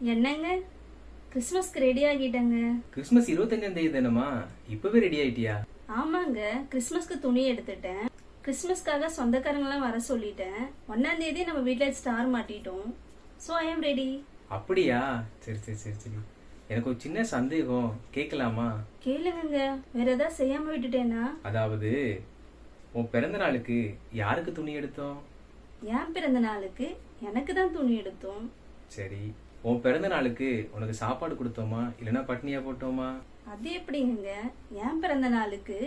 nhìn anh ấy. கிறிஸ்மஸ்க்கு ready ஆகிட்டேங்க. Christmas இருபத்தஞ்சாம் தேதி தானம்மா? இப்பவே ரெடி ஆயிட்டியா? ஆமாங்க கிறிஸ்மஸ்க்கு துணி எடுத்துட்டேன். கிறிஸ்மஸ்க்காக சொந்தக்காரங்களாம் வர சொல்லிட்டேன். ஒன்னாம் தேதி நம்ம வீட்டில் ஸ்டார் மாட்டிட்டோம். ஸோ ஐ எம் ரெடி அப்படியா? சரி சரி சரி சரி. எனக்கு ஒரு சின்ன சந்தேகம். கேட்கலாமா? கேளுங்க வேற ஏதாவது செய்யாம விட்டுட்டேனா? அதாவது உன் பிறந்த நாளுக்கு யாருக்கு துணி எடுத்தோம்? என் பிறந்த நாளுக்கு எனக்கு தான் துணி எடுத்தோம். சரி. உன் பிறந்த நாளுக்கு உனக்கு சாப்பாடு கொடுத்தோமா? இல்லைன்னா பட்னியா போட்டோமா? அது எப்படிங்க? என் பிறந்த நாளுக்கு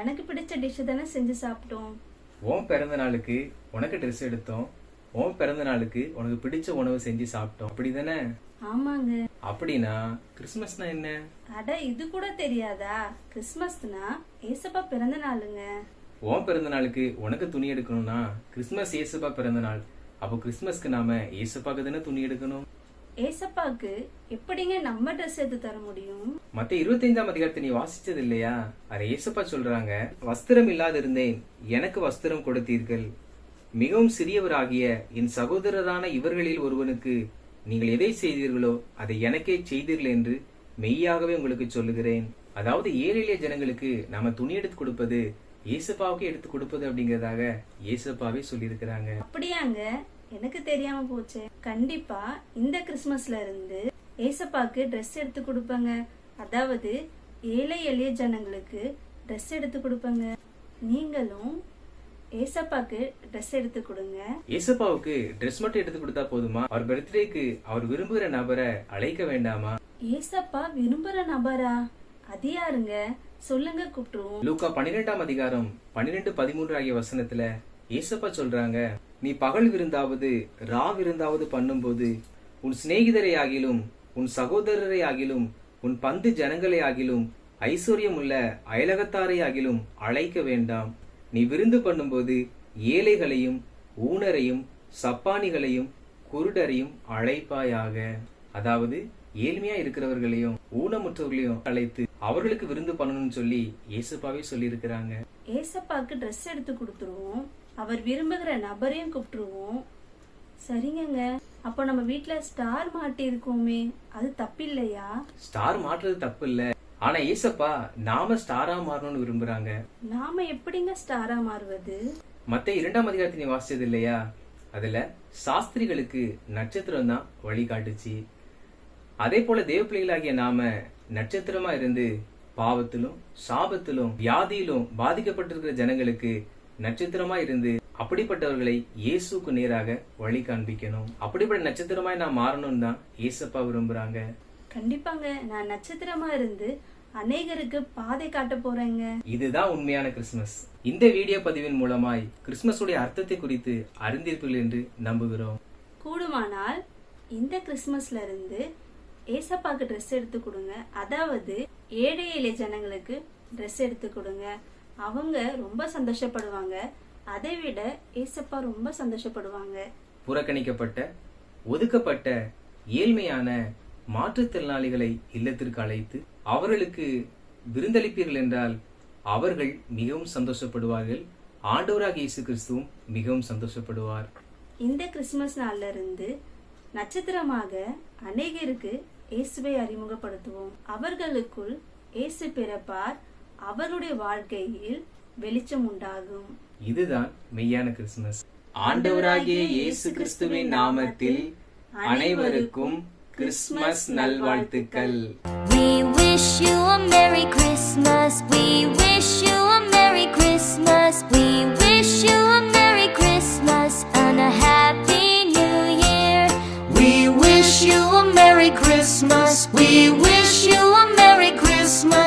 எனக்கு பிடிச்ச டிஷ்ஷு தானே செஞ்சு சாப்பிட்டோம். உன் பிறந்த நாளுக்கு உனக்கு ட்ரெஸ் எடுத்தோம். உன் பிறந்த நாளுக்கு உனக்கு பிடிச்ச உணவு செஞ்சு சாப்பிட்டோம். அப்படிதானே ஆமாங்க. அப்படின்னா கிறிஸ்மஸ்னா என்ன? அட இது கூட தெரியாதா? கிறிஸ்மஸ்னா ஏசப்பா பிறந்த நாளுங்க. உன் பிறந்த நாளுக்கு உனக்கு துணி எடுக்கணும்னா கிறிஸ்மஸ் ஏசப்பா பிறந்த நாள். அப்போ கிறிஸ்மஸ்க்கு நாம ஏசப்பாக்கு தானே துணி எடுக்கணும்? ஏசப்பாக்கு எப்படிங்க நம்ம ட்ரெஸ் எடுத்து தர முடியும்? மத்த இருபத்தைந்தாம் அதிகாரத்தை நீ வாசிச்சது இல்லையா அதை ஏசப்பா சொல்றாங்க வஸ்திரம் இல்லாதிருந்தேன் எனக்கு வஸ்திரம் கொடுத்தீர்கள். மிகவும் சிறியவராகிய என் சகோதரரான இவர்களில் ஒருவனுக்கு நீங்கள் எதை செய்தீர்களோ அதை எனக்கே செய்தீர்கள் என்று மெய்யாகவே உங்களுக்கு சொல்லுகிறேன். அதாவது ஏழை எளிய ஜனங்களுக்கு நாம துணி எடுத்து கொடுப்பது ஏசப்பாவுக்கு எடுத்து கொடுப்பது அப்படிங்கறதாக ஏசப்பாவே சொல்லியிருக்கிறாங்க. அப்படியாங்க எனக்கு தெரியாம போச்சு. கண்டிப்பா இந்த கிறிஸ்மஸ்ல இருந்து ஏசப்பாக்கு ட்ரெஸ் எடுத்து கொடுப்பாங்க. அதாவது ஏழை எளிய ஜனங்களுக்கு ட்ரெஸ் எடுத்து கொடுப்பாங்க. நீங்களும் ஏசப்பாக்கு ட்ரெஸ் எடுத்து கொடுங்க. ஏசப்பாவுக்கு ட்ரெஸ் மட்டும் எடுத்து கொடுத்தா போதுமா? அவர் பர்த்டேக்கு அவர் விரும்புகிற நபரை அழைக்க வேண்டாமா? ஏசப்பா விரும்புற நபரா? அது யாருங்க? சொல்லுங்க கூப்பிட்டுருவோம். லூக்கா பன்னிரெண்டாம் அதிகாரம் பன்னிரெண்டு பதிமூன்று ஆகிய வசனத்துல ஏசப்பா சொல்றாங்க. நீ பகல் விருந்தாவது ரா விருந்தாவது பண்ணும்போது உன் சிநேகிதரை ஆகிலும் உன் சகோதரரை ஆகிலும் உன் பந்து ஜனங்களை ஆகிலும் ஐஸ்வர்யம் உள்ள அயலகத்தாரை ஆகிலும் அழைக்க வேண்டாம். நீ விருந்து பண்ணும்போது ஏழைகளையும் ஊனரையும் சப்பானிகளையும் குருடரையும் அழைப்பாயாக. அதாவது ஏழ்மையா இருக்கிறவர்களையும் ஊனமுற்றவர்களையும் அழைத்து அவர்களுக்கு விருந்து பண்ணணும்னு சொல்லி இயேசுப்பாவே சொல்லி இருக்கிறாங்க ஏசப்பாக்கு ட்ரெஸ் எடுத்து கொடுத்துருவோம். அவர் விரும்புகிற நபரையும் கூப்பிட்டுருவோம். சரிங்கங்க. அப்போ நம்ம வீட்ல ஸ்டார் மாட்டி இருக்கோமே அது தப்பில்லையா? ஸ்டார் மாற்றுறது தப்பு இல்ல ஆனா ஏசப்பா நாம ஸ்டாரா மாறணும்னு விரும்புறாங்க. நாம எப்படிங்க ஸ்டாரா மாறுவது? மத்த இரண்டாம் அதிகாரத்தை நீ வாசிச்சது இல்லையா? அதுல சாஸ்திரிகளுக்கு நட்சத்திரம் தான் வழி காட்டுச்சு அதே போல தேவ பிள்ளைகளாகிய நாம நட்சத்திரமா இருந்து பாவத்திலும் சாபத்திலும் வியாதியிலும் பாதிக்கப்பட்டிருக்கிற ஜனங்களுக்கு நட்சத்திரமா இருந்து அப்படிப்பட்டவர்களை இயேசுக்கு நேராக வழி காண்பிக்கணும். அப்படிப்பட்ட நட்சத்திரமாய் நான் மாறணும் தான் ஏசப்பா விரும்புறாங்க. கண்டிப்பாங்க. நான் நட்சத்திரமா இருந்து அநேகருக்கு பாதை காட்ட போறேங்க. இதுதான் உண்மையான கிறிஸ்துமஸ். இந்த வீடியோ பதிவின் மூலமாய் கிறிஸ்துமஸுடைய அர்த்தத்தை குறித்து அறிந்தீர்கள் என்று நம்புகிறோம். கூடுமானால் இந்த கிறிஸ்மஸ்ல இருந்து ஏசப்பாக்கு ட்ரெஸ் எடுத்து கொடுங்க. அதாவது ஏழை எளிய ஜனங்களுக்கு ட்ரெஸ் எடுத்து கொடுங்க. அவங்க ரொம்ப சந்தோஷப்படுவாங்க. அதை விட ஏசப்பா ரொம்ப சந்தோஷப்படுவாங்க. புறக்கணிக்கப்பட்ட ஒதுக்கப்பட்ட ஏழ்மையான மாற்றுத்திறனாளிகளை இல்லத்திற்கு அழைத்து அவர்களுக்கு விருந்தளிப்பீர்கள் என்றால் அவர்கள் மிகவும் சந்தோஷப்படுவார்கள். ஆண்டவராக இயேசு கிறிஸ்துவும் மிகவும் சந்தோஷப்படுவார். இந்த கிறிஸ்மஸ் நாள்ல இருந்து நட்சத்திரமாக அநேகருக்கு இயேசுவை அறிமுகப்படுத்துவோம். அவர்களுக்குள் இயேசு பிறப்பார். அவர்களுடைய வாழ்க்கையில் வெளிச்சம் உண்டாகும் இதுதான் மெய்யான கிறிஸ்துமஸ் ஆண்டவராகிய இயேசு கிறிஸ்துவின் நாமத்தில் அனைவருக்கும் கிறிஸ்துமஸ் நல்வாழ்த்துக்கள் We wish you a Merry Christmas. We wish you a Merry Christmas. We wish you a Merry Christmas and a Happy New Year. We wish you a Merry Christmas. We wish you a